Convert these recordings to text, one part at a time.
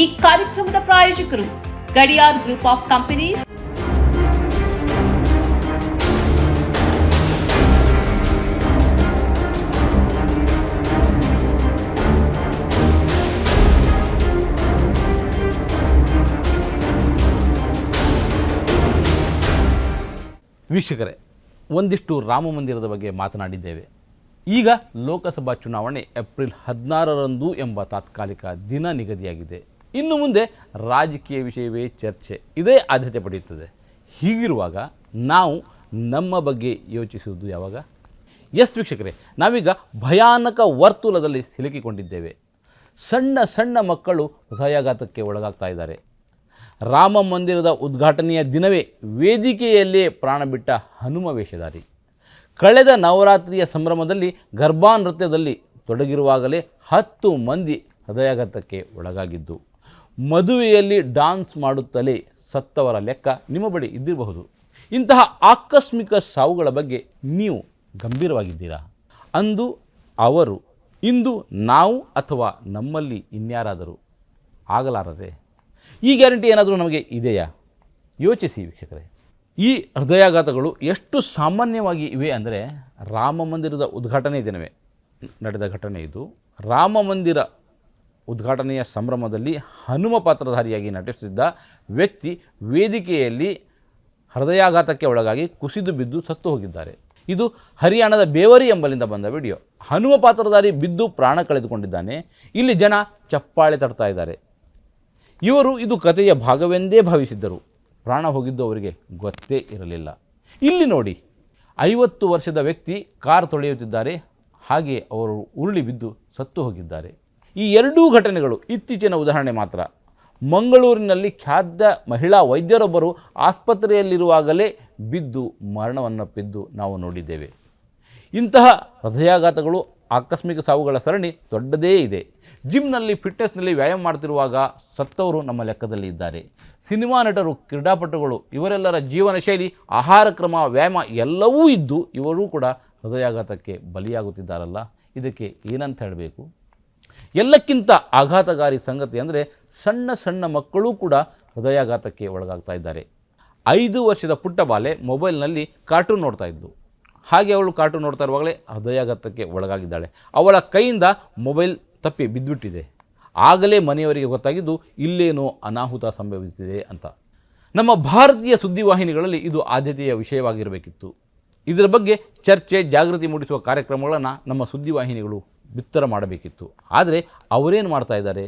ಈ ಕಾರ್ಯಕ್ರಮದ ಪ್ರಾಯೋಜಕರು ಗಡಿಯಾರ್ ಗ್ರೂಪ್ ಆಫ್ ಕಂಪನೀಸ್ ವೀಕ್ಷಕರೇ, ಒಂದಿಷ್ಟು ರಾಮ ಮಂದಿರದ ಬಗ್ಗೆ ಮಾತನಾಡಿದ್ದೇವೆ. ಈಗ ಲೋಕಸಭಾ ಚುನಾವಣೆ ಏಪ್ರಿಲ್ ಹದಿನಾರರಂದು ಎಂಬ ತಾತ್ಕಾಲಿಕ ದಿನ ನಿಗದಿಯಾಗಿದೆ. ಇನ್ನು ಮುಂದೆ ರಾಜಕೀಯ ವಿಷಯವೇ ಚರ್ಚೆ. ಇದೇ ಆದ್ಯತೆ ಪಡೆಯುತ್ತದೆ. ಹೀಗಿರುವಾಗ ನಾವು ನಮ್ಮ ಬಗ್ಗೆ ಯೋಚಿಸುವುದು ಯಾವಾಗ? ಎಸ್ ವೀಕ್ಷಕರೇ, ನಾವೀಗ ಭಯಾನಕ ವರ್ತುಲದಲ್ಲಿ ಸಿಲುಕಿಕೊಂಡಿದ್ದೇವೆ. ಸಣ್ಣ ಸಣ್ಣ ಮಕ್ಕಳು ಹೃದಯಾಘಾತಕ್ಕೆ ಒಳಗಾಗ್ತಾ ಇದ್ದಾರೆ. ರಾಮ ಮಂದಿರದ ಉದ್ಘಾಟನೆಯ ದಿನವೇ ವೇದಿಕೆಯಲ್ಲೇ ಪ್ರಾಣ ಬಿಟ್ಟ ಹನುಮ ವೇಷಧಾರಿ. ಕಳೆದ ನವರಾತ್ರಿಯ ಸಂಭ್ರಮದಲ್ಲಿ ಗರ್ಭಾನೃತ್ಯದಲ್ಲಿ ತೊಡಗಿರುವಾಗಲೇ ಹತ್ತು ಮಂದಿ ಹೃದಯಾಘಾತಕ್ಕೆ ಒಳಗಾಗಿದ್ದು. ಮದುವೆಯಲ್ಲಿ ಡಾನ್ಸ್ ಮಾಡುತ್ತಲೇ ಸತ್ತವರ ಲೆಕ್ಕ ನಿಮ್ಮ ಬಳಿ ಇದ್ದಿರಬಹುದು. ಇಂತಹ ಆಕಸ್ಮಿಕ ಸಾವುಗಳ ಬಗ್ಗೆ ನೀವು ಗಂಭೀರವಾಗಿದ್ದೀರಾ? ಅಂದು ಅವರು, ಇಂದು ನಾವು ಅಥವಾ ನಮ್ಮಲ್ಲಿ ಇನ್ಯಾರಾದರೂ ಆಗಲಾರದೆ? ಈ ಗ್ಯಾರಂಟಿ ಏನಾದರೂ ನಮಗೆ ಇದೆಯಾ? ಯೋಚಿಸಿ ವೀಕ್ಷಕರೇ. ಈ ಹೃದಯಾಘಾತಗಳು ಎಷ್ಟು ಸಾಮಾನ್ಯವಾಗಿ ಇವೆ ಅಂದರೆ ರಾಮ ಮಂದಿರದ ಉದ್ಘಾಟನೆ ದಿನವೇ ನಡೆದ ಘಟನೆ ಇದು. ರಾಮ ಮಂದಿರ ಉದ್ಘಾಟನೆಯ ಸಂಭ್ರಮದಲ್ಲಿ ಹನುಮ ಪಾತ್ರಧಾರಿಯಾಗಿ ನಟಿಸುತ್ತಿದ್ದ ವ್ಯಕ್ತಿ ವೇದಿಕೆಯಲ್ಲಿ ಹೃದಯಾಘಾತಕ್ಕೆ ಒಳಗಾಗಿ ಕುಸಿದು ಬಿದ್ದು ಸತ್ತು ಹೋಗಿದ್ದಾರೆ. ಇದು ಹರಿಯಾಣದ ಬೇವರಿ ಎಂಬಲ್ಲಿಂದ ಬಂದ ವಿಡಿಯೋ. ಹನುಮ ಪಾತ್ರಧಾರಿ ಬಿದ್ದು ಪ್ರಾಣ ಕಳೆದುಕೊಂಡಿದ್ದಾನೆ. ಇಲ್ಲಿ ಜನ ಚಪ್ಪಾಳೆ ತಡ್ತಾ ಇದ್ದಾರೆ. ಇವರು ಇದು ಕಥೆಯ ಭಾಗವೆಂದೇ ಭಾವಿಸಿದ್ದರು. ಪ್ರಾಣ ಹೋಗಿದ್ದು ಅವರಿಗೆ ಗೊತ್ತೇ ಇರಲಿಲ್ಲ. ಇಲ್ಲಿ ನೋಡಿ, ಐವತ್ತು ವರ್ಷದ ವ್ಯಕ್ತಿ ಕಾರ್ ತೊಳೆಯುತ್ತಿದ್ದಾರೆ. ಹಾಗೆ ಅವರು ಉರುಳಿ ಬಿದ್ದು ಸತ್ತು ಹೋಗಿದ್ದಾರೆ. ಈ ಎರಡೂ ಘಟನೆಗಳು ಇತ್ತೀಚಿನ ಉದಾಹರಣೆ ಮಾತ್ರ. ಮಂಗಳೂರಿನಲ್ಲಿ ಖ್ಯಾತ ಮಹಿಳಾ ವೈದ್ಯರೊಬ್ಬರು ಆಸ್ಪತ್ರೆಯಲ್ಲಿರುವಾಗಲೇ ಬಿದ್ದು ಮರಣವನ್ನಪ್ಪಿದ್ದು ನಾವು ನೋಡಿದ್ದೇವೆ. ಇಂತಹ ಹೃದಯಾಘಾತಗಳು ಆಕಸ್ಮಿಕ ಸಾವುಗಳ ಸರಣಿ ದೊಡ್ಡದೇ ಇದೆ. ಜಿಮ್ನಲ್ಲಿ, ಫಿಟ್ನೆಸ್ನಲ್ಲಿ ವ್ಯಾಯಾಮ ಮಾಡ್ತಿರುವಾಗ ಸತ್ತವರು ನಮ್ಮ ಲೆಕ್ಕದಲ್ಲಿ ಇದ್ದಾರೆ. ಸಿನಿಮಾ ನಟರು, ಕ್ರೀಡಾಪಟುಗಳು, ಇವರೆಲ್ಲರ ಜೀವನ ಶೈಲಿ, ಆಹಾರ ಕ್ರಮ, ವ್ಯಾಯಾಮ ಎಲ್ಲವೂ ಇದ್ದು ಇವರೂ ಕೂಡ ಹೃದಯಾಘಾತಕ್ಕೆ ಬಲಿಯಾಗುತ್ತಿದ್ದಾರಲ್ಲ. ಇದಕ್ಕೆ ಏನಂತ ಹೇಳಬೇಕು? ಎಲ್ಲಕ್ಕಿಂತ ಆಘಾತಕಾರಿ ಸಂಗತಿ ಅಂದರೆ ಸಣ್ಣ ಸಣ್ಣ ಮಕ್ಕಳು ಕೂಡ ಹೃದಯಾಘಾತಕ್ಕೆ ಒಳಗಾಗ್ತಾ ಇದ್ದಾರೆ. ಐದು ವರ್ಷದ ಪುಟ್ಟ ಬಾಲೆ ಮೊಬೈಲ್ನಲ್ಲಿ ಕಾರ್ಟೂನ್ ನೋಡ್ತಾ ಇದ್ದು ಹಾಗೆ ಅವಳು ಕಾರ್ಟೂನ್ ನೋಡ್ತಾ ಇರುವಾಗಲೇ ಹೃದಯಾಘಾತಕ್ಕೆ ಒಳಗಾಗಿದ್ದಾಳೆ. ಅವಳ ಕೈಯಿಂದ ಮೊಬೈಲ್ ತಪ್ಪಿ ಬಿದ್ದುಬಿಟ್ಟಿದೆ. ಆಗಲೇ ಮನೆಯವರಿಗೆ ಗೊತ್ತಾಗಿದ್ದು, ಇಲ್ಲೇನೋ ಅನಾಹುತ ಸಂಭವಿಸಿದೆ ಅಂತ. ನಮ್ಮ ಭಾರತೀಯ ಸುದ್ದಿವಾಹಿನಿಗಳಲ್ಲಿ ಇದು ಆದ್ಯತೆಯ ವಿಷಯವಾಗಿರಬೇಕಿತ್ತು. ಇದರ ಬಗ್ಗೆ ಚರ್ಚೆ, ಜಾಗೃತಿ ಮೂಡಿಸುವ ಕಾರ್ಯಕ್ರಮಗಳನ್ನು ನಮ್ಮ ಸುದ್ದಿವಾಹಿನಿಗಳು ಬಿತ್ತರ ಮಾಡಬೇಕಿತ್ತು. ಆದರೆ ಅವರೇನು ಮಾಡ್ತಾ ಇದ್ದಾರೆ?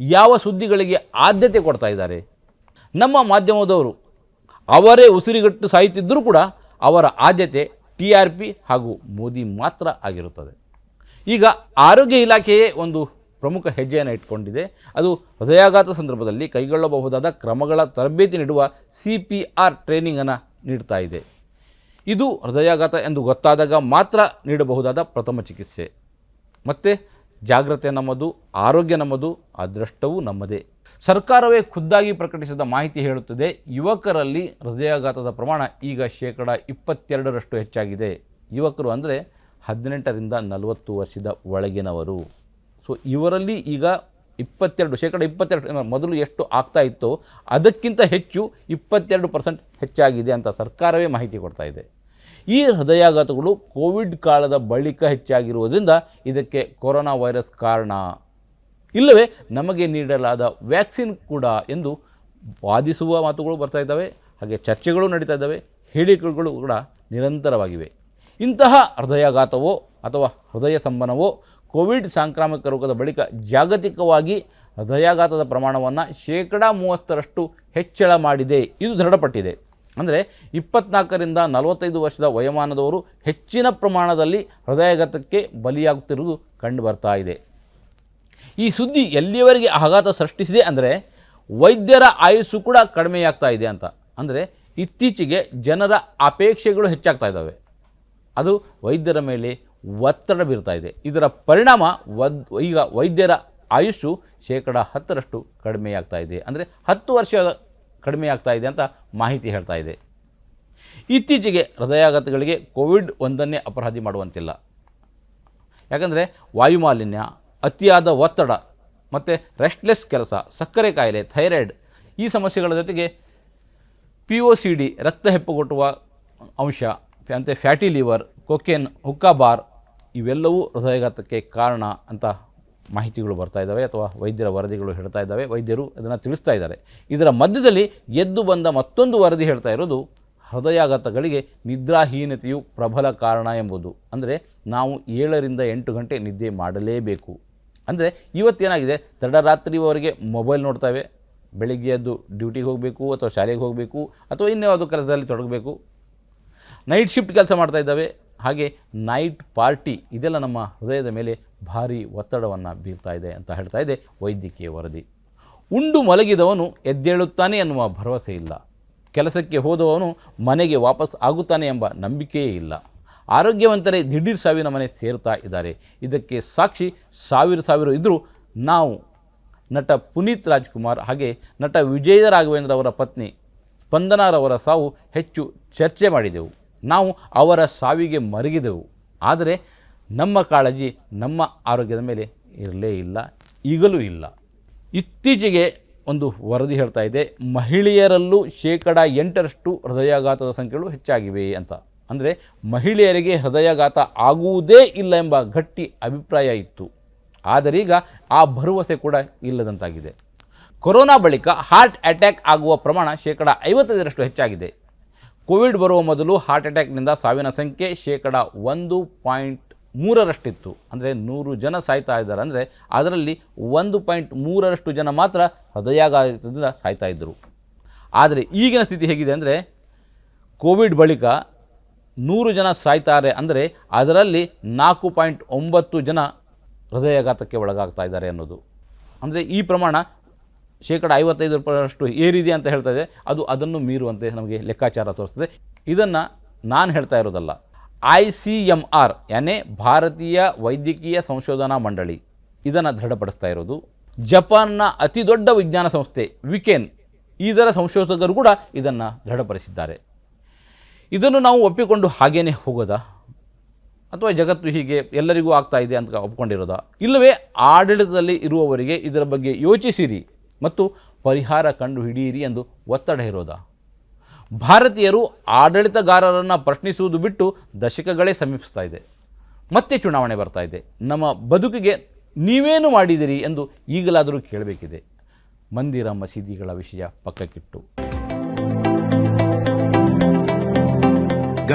ಯಾವ ಸುದ್ದಿಗಳಿಗೆ ಆದ್ಯತೆ ಕೊಡ್ತಾ ಇದ್ದಾರೆ? ನಮ್ಮ ಮಾಧ್ಯಮದವರು ಅವರೇ ಉಸಿರುಗಟ್ಟು ಸಾಯುತ್ತಿದ್ದರೂ ಕೂಡ ಅವರ ಆದ್ಯತೆ ಟಿ ಆರ್ ಪಿ ಹಾಗೂ ಮೋದಿ ಮಾತ್ರ ಆಗಿರುತ್ತದೆ. ಈಗ ಆರೋಗ್ಯ ಇಲಾಖೆಯೇ ಒಂದು ಪ್ರಮುಖ ಹೆಜ್ಜೆಯನ್ನು ಇಟ್ಕೊಂಡಿದೆ. ಅದು ಹೃದಯಾಘಾತ ಸಂದರ್ಭದಲ್ಲಿ ಕೈಗೊಳ್ಳಬಹುದಾದ ಕ್ರಮಗಳ ತರಬೇತಿ ನೀಡುವ ಸಿ ಪಿ ಆರ್ ಟ್ರೈನಿಂಗನ್ನು ನೀಡ್ತಾ ಇದೆ. ಇದು ಹೃದಯಾಘಾತ ಎಂದು ಗೊತ್ತಾದಾಗ ಮಾತ್ರ ನೀಡಬಹುದಾದ ಪ್ರಥಮ ಚಿಕಿತ್ಸೆ. ಮತ್ತು ಜಾಗ್ರತೆ ನಮ್ಮದು, ಆರೋಗ್ಯ ನಮ್ಮದು ಅದೃಷ್ಟವೂ ನಮ್ಮದೇ. ಸರ್ಕಾರವೇ ಖುದ್ದಾಗಿ ಪ್ರಕಟಿಸಿದ ಮಾಹಿತಿ ಹೇಳುತ್ತದೆ, ಯುವಕರಲ್ಲಿ ಹೃದಯಾಘಾತದ ಪ್ರಮಾಣ ಈಗ ಶೇಕಡ ಇಪ್ಪತ್ತೆರಡರಷ್ಟು ಹೆಚ್ಚಾಗಿದೆ. ಯುವಕರು ಅಂದರೆ ಹದಿನೆಂಟರಿಂದ ನಲವತ್ತು ವರ್ಷದ ಒಳಗಿನವರು. ಸೊ ಇವರಲ್ಲಿ ಈಗ ಇಪ್ಪತ್ತೆರಡು, ಶೇಕಡ ಇಪ್ಪತ್ತೆರಡು ಮೊದಲು ಎಷ್ಟು ಆಗ್ತಾ ಇತ್ತೋ ಅದಕ್ಕಿಂತ ಹೆಚ್ಚು ಇಪ್ಪತ್ತೆರಡು ಪರ್ಸೆಂಟ್ ಹೆಚ್ಚಾಗಿದೆ ಅಂತ ಸರ್ಕಾರವೇ ಮಾಹಿತಿ ಕೊಡ್ತಾ ಇದೆ. ಈ ಹೃದಯಾಘಾತಗಳು ಕೋವಿಡ್ ಕಾಲದ ಬಳಿಕ ಹೆಚ್ಚಾಗಿರುವುದರಿಂದ ಇದಕ್ಕೆ ಕೊರೋನಾ ವೈರಸ್ ಕಾರಣ. ಇಲ್ಲವೇ ನಮಗೆ ನೀಡಲಾದ ವ್ಯಾಕ್ಸಿನ್ ಕೂಡ ಎಂದು ವಾದಿಸುವ ಮಾತುಗಳು ಬರ್ತಾ ಇದ್ದಾವೆ, ಹಾಗೆ ಚರ್ಚೆಗಳು ನಡೀತಾ ಇದ್ದಾವೆ, ಹೇಳಿಕೆಗಳು ಕೂಡ ನಿರಂತರವಾಗಿವೆ. ಇಂತಹ ಹೃದಯಾಘಾತವೋ ಅಥವಾ ಹೃದಯ ಸಂಬನವೋ ಕೋವಿಡ್ ಸಾಂಕ್ರಾಮಿಕ ರೋಗದ ಬಳಿಕ ಜಾಗತಿಕವಾಗಿ ಹೃದಯಾಘಾತದ ಪ್ರಮಾಣವನ್ನು ಶೇಕಡ ಮೂವತ್ತರಷ್ಟು ಹೆಚ್ಚಳ ಮಾಡಿದೆ. ಇದು ದೃಢಪಟ್ಟಿದೆ. ಅಂದರೆ ಇಪ್ಪತ್ನಾಲ್ಕರಿಂದ ನಲವತ್ತೈದು ವರ್ಷದ ವಯೋಮಾನದವರು ಹೆಚ್ಚಿನ ಪ್ರಮಾಣದಲ್ಲಿ ಹೃದಯಾಘಾತಕ್ಕೆ ಬಲಿಯಾಗುತ್ತಿರುವುದು ಕಂಡು ಬರ್ತಾ ಇದೆ. ಈ ಸುದ್ದಿ ಎಲ್ಲಿಯವರೆಗೆ ಆಘಾತ ಸೃಷ್ಟಿಸಿದೆ ಅಂದರೆ ವೈದ್ಯರ ಆಯುಸ್ಸು ಕೂಡ ಕಡಿಮೆಯಾಗ್ತಾ ಇದೆ ಅಂತ. ಅಂದರೆ ಇತ್ತೀಚೆಗೆ ಜನರ ಅಪೇಕ್ಷೆಗಳು ಹೆಚ್ಚಾಗ್ತಾ ಇದ್ದಾವೆ. ಅದು ವೈದ್ಯರ ಮೇಲೆ ಒತ್ತಡ ಬೀರ್ತಾ ಇದೆ. ಇದರ ಪರಿಣಾಮ ವದ್ ಈಗ ವೈದ್ಯರ ಆಯುಸ್ಸು ಶೇಕಡ ಹತ್ತರಷ್ಟು ಕಡಿಮೆಯಾಗ್ತಾ ಇದೆ. ಅಂದರೆ ಹತ್ತು ವರ್ಷ ಕಡಿಮೆಯಾಗ್ತಾ ಇದೆ ಅಂತ ಮಾಹಿತಿ ಹೇಳ್ತಾ ಇದೆ. ಇತ್ತೀಚೆಗೆ ಹೃದಯಾಘಾತಗಳಿಗೆ ಕೋವಿಡ್ ಒಂದನ್ನೇ ಅಪರಾಧಿ ಮಾಡುವಂತಿಲ್ಲ. ಯಾಕಂದರೆ ವಾಯುಮಾಲಿನ್ಯ, ಅತಿಯಾದ ಒತ್ತಡ ಮತ್ತು ರೆಸ್ಟ್ಲೆಸ್ ಕೆಲಸ, ಸಕ್ಕರೆ ಕಾಯಿಲೆ ಥೈರಾಯ್ಡ್ ಈ ಸಮಸ್ಯೆಗಳ ಜೊತೆಗೆ ಪಿ ಒ ಸಿ ಡಿ ರಕ್ತ ಹೆಪ್ಪುಗೊಟ್ಟುವ ಅಂಶ ಅಂತೆ fatty liver cocaine hookah bar ಇವೆಲ್ಲವೂ ಹೃದಯಾಘಾತಕ್ಕೆ ಕಾರಣ ಅಂತ ಮಾಹಿತಿಗಳು ಬರ್ತಾ ಇದ್ದಾವೆ ಅಥವಾ ವೈದ್ಯರ ವರದಿಗಳು ಹೇಳ್ತಾ ಇದ್ದಾವೆ, ವೈದ್ಯರು ಅದನ್ನು ತಿಳಿಸ್ತಾ ಇದ್ದಾರೆ. ಇದರ ಮಧ್ಯದಲ್ಲಿ ಎದ್ದು ಬಂದ ಮತ್ತೊಂದು ವರದಿ ಹೇಳ್ತಾ ಇರೋದು ಹೃದಯಾಘಾತಗಳಿಗೆ ನಿದ್ರಾಹೀನತೆಯು ಪ್ರಬಲ ಕಾರಣ ಎಂಬುದು. ಅಂದರೆ ನಾವು ಏಳರಿಂದ ಎಂಟು ಗಂಟೆ ನಿದ್ದೆ ಮಾಡಲೇಬೇಕು. ಅಂದರೆ ಇವತ್ತೇನಾಗಿದೆ ತಡರಾತ್ರಿವರೆಗೆ ಮೊಬೈಲ್ ನೋಡ್ತಾವೆ ಬೆಳಿಗ್ಗೆ ಎದ್ದು ಡ್ಯೂಟಿಗೆ ಹೋಗಬೇಕು ಅಥವಾ ಶಾಲೆಗೆ ಹೋಗಬೇಕು ಅಥವಾ ಇನ್ಯಾವುದೋ ಕೆಲಸದಲ್ಲಿ ತೊಡಗಬೇಕು. ನೈಟ್ ಶಿಫ್ಟ್ ಕೆಲಸ ಮಾಡ್ತಾ ಇದ್ದಾವೆ. ಹಾಗೆ ನೈಟ್ ಪಾರ್ಟಿ ಇದೆಲ್ಲ ನಮ್ಮ ಹೃದಯದ ಮೇಲೆ ಭಾರಿ ಒತ್ತಡವನ್ನು ಬೀರ್ತಾ ಇದೆ ಅಂತ ಹೇಳ್ತಾ ಇದೆ ವೈದ್ಯಕೀಯ ವರದಿ. ಉಂಡು ಮಲಗಿದವನು ಎದ್ದೇಳುತ್ತಾನೆ ಎನ್ನುವ ಭರವಸೆ ಇಲ್ಲ. ಕೆಲಸಕ್ಕೆ ಹೋದವನು ಮನೆಗೆ ವಾಪಸ್ ಆಗುತ್ತಾನೆ ಎಂಬ ನಂಬಿಕೆಯೇ ಇಲ್ಲ. ಆರೋಗ್ಯವಂತರೇ ದಿಢೀರ್ ಸಾವಿನ ಮನೆ ಸೇರ್ತಾ ಇದ್ದಾರೆ. ಇದಕ್ಕೆ ಸಾಕ್ಷಿ ಸಾವಿರ ಸಾವಿರ ಇದ್ದರೂ ನಾವು ನಟ ಪುನೀತ್ ರಾಜ್ಕುಮಾರ್ ಹಾಗೆ ನಟ ವಿಜಯ ರಾಘವೇಂದ್ರ ಅವರ ಪತ್ನಿ ಸ್ಪಂದನಾರವರ ಸಾವು ಹೆಚ್ಚು ಚರ್ಚೆ ಮಾಡಿದೆವು. ನಾವು ಅವರ ಸಾವಿಗೆ ಮರಗಿದೆವು. ಆದರೆ ನಮ್ಮ ಕಾಳಜಿ ನಮ್ಮ ಆರೋಗ್ಯದ ಮೇಲೆ ಇರಲೇ ಇಲ್ಲ, ಈಗಲೂ ಇಲ್ಲ. ಇತ್ತೀಚೆಗೆ ಒಂದು ವರದಿ ಹೇಳ್ತಾ ಇದೆ, ಮಹಿಳೆಯರಲ್ಲೂ ಶೇಕಡ ಎಂಟರಷ್ಟು ಹೃದಯಾಘಾತದ ಸಂಖ್ಯೆಗಳು ಹೆಚ್ಚಾಗಿವೆ ಅಂತ. ಅಂದರೆ ಮಹಿಳೆಯರಿಗೆ ಹೃದಯಾಘಾತ ಆಗುವುದೇ ಇಲ್ಲ ಎಂಬ ಗಟ್ಟಿ ಅಭಿಪ್ರಾಯ ಇತ್ತು. ಆದರೀಗ ಆ ಭರವಸೆ ಕೂಡ ಇಲ್ಲದಂತಾಗಿದೆ. ಕೊರೋನಾ ಬಳಿಕ ಹಾರ್ಟ್ ಅಟ್ಯಾಕ್ ಆಗುವ ಪ್ರಮಾಣ ಶೇಕಡ ಐವತ್ತೈದರಷ್ಟು ಹೆಚ್ಚಾಗಿದೆ. ಕೋವಿಡ್ ಬರುವ ಮೊದಲು ಹಾರ್ಟ್ ಅಟ್ಯಾಕ್ನಿಂದ ಸಾವಿನ ಸಂಖ್ಯೆ ಶೇಕಡ ಒಂದು ಪಾಯಿಂಟ್ ಮೂರರಷ್ಟಿತ್ತು. ಅಂದರೆ ನೂರು ಜನ ಸಾಯ್ತಾ ಇದ್ದಾರೆ. ಅಂದರೆ ಅದರಲ್ಲಿ ಒಂದು ಪಾಯಿಂಟ್ ಮೂರರಷ್ಟು ಜನ ಮಾತ್ರ ಹೃದಯಾಘಾತದಿಂದ ಸಾಯ್ತಾ ಇದ್ದರು ಆದರೆ ಈಗಿನ ಸ್ಥಿತಿ ಹೇಗಿದೆ ಅಂದರೆ ಕೋವಿಡ್ ಬಳಿಕ ನೂರು ಜನ ಸಾಯ್ತಾರೆ ಅಂದರೆ ಅದರಲ್ಲಿ ನಾಲ್ಕು ಪಾಯಿಂಟ್ ಒಂಬತ್ತು ಜನ ಹೃದಯಾಘಾತಕ್ಕೆ ಒಳಗಾಗ್ತಾ ಇದ್ದಾರೆ ಅನ್ನೋದು. ಅಂದರೆ ಈ ಪ್ರಮಾಣ ಶೇಕಡ ಐವತ್ತೈದು ರೂಪಾಯಿಯಷ್ಟು ಏರಿದೆ ಅಂತ ಹೇಳ್ತಾ ಇದೆ. ಅದು ಅದನ್ನು ಮೀರುವಂತೆ ನಮಗೆ ಲೆಕ್ಕಾಚಾರ ತೋರಿಸ್ತದೆ. ಇದನ್ನು ನಾನು ಹೇಳ್ತಾ ಇರೋದಲ್ಲ. ಐ ಸಿ ಎಂ ಆರ್, ಯಾನೇ ಭಾರತೀಯ ವೈದ್ಯಕೀಯ ಸಂಶೋಧನಾ ಮಂಡಳಿ, ಇದನ್ನು ದೃಢಪಡಿಸ್ತಾ ಇರೋದು. ಜಪಾನ್ನ ಅತಿ ದೊಡ್ಡ ವಿಜ್ಞಾನ ಸಂಸ್ಥೆ, ವಿಕೆನ್, ಇದರ ಸಂಶೋಧಕರು ಕೂಡ ಇದನ್ನು ದೃಢಪಡಿಸಿದ್ದಾರೆ. ಇದನ್ನು ನಾವು ಒಪ್ಪಿಕೊಂಡು ಹಾಗೇನೆ ಹೋಗೋದಾ? ಅಥವಾ ಜಗತ್ತು ಹೀಗೆ ಎಲ್ಲರಿಗೂ ಆಗ್ತಾ ಇದೆ ಅಂತ ಒಪ್ಕೊಂಡಿರೋದಾ? ಇಲ್ಲವೇ ಆಡಳಿತದಲ್ಲಿ ಇರುವವರಿಗೆ ಇದರ ಬಗ್ಗೆ ಯೋಚಿಸಿರಿ. ಮತ್ತು ಪರಿಹಾರ ಕಂಡು ಹಿಡಿಯಿರಿ ಎಂದು ಒತ್ತಡ ಇರೋದಾ ಭಾರತೀಯರು ಆಡಳಿತಗಾರರನ್ನು ಪ್ರಶ್ನಿಸುವುದು ಬಿಟ್ಟು ದಶಕಗಳೇ ಸಮೀಪಿಸ್ತಾ ಇದೆ. ಮತ್ತೆ ಚುನಾವಣೆ ಬರ್ತಾ ಇದೆ. ನಮ್ಮ ಬದುಕಿಗೆ ನೀವೇನು ಮಾಡಿದಿರಿ ಎಂದು ಈಗಲಾದರೂ ಕೇಳಬೇಕಿದೆ. ಮಂದಿರ ಮಸೀದಿಗಳ ವಿಷಯ ಪಕ್ಕಕ್ಕಿಟ್ಟು.